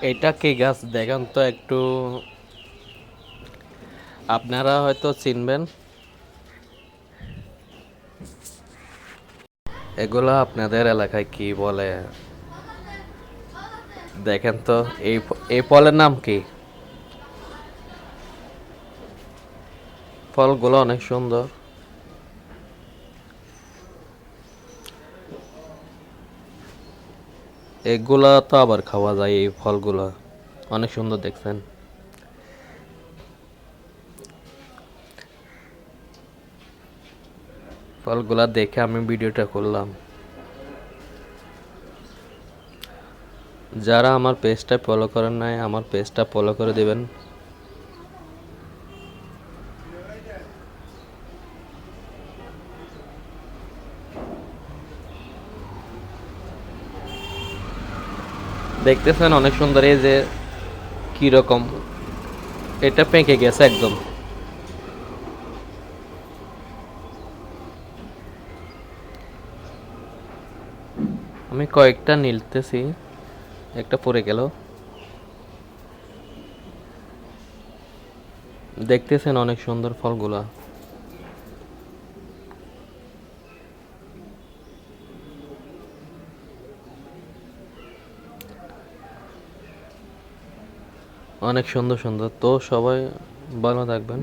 এটা কি গাছ? দেখেন তো একটু। আপনারা হয়তো চিনবেন। এগুলো আপনাদের এলাকায় কি বলে? দেখেন তো, এই এই ফলের নাম কি? ফলগুলো অনেক সুন্দর। এগুলা তো আবার খাওয়া যায় এই ফলগুলা। অনেক সুন্দর দেখছেন। ফলগুলা দেখে আমি ভিডিওটা করলাম। যারা আমার পেজটা ফলো করেন নাই, আমার পেজটা ফলো করে দিবেন। দেখতেছেন অনেক সুন্দর এই যে কীরকম। এটা পেকে গেছে একদম। আমি কয়েকটা নিলতেছি, একটা পড়ে গেল। দেখতেছেন অনেক সুন্দর ফলগুলা। অনেক সুন্দর সুন্দর। তো সবাই ভালো থাকবেন।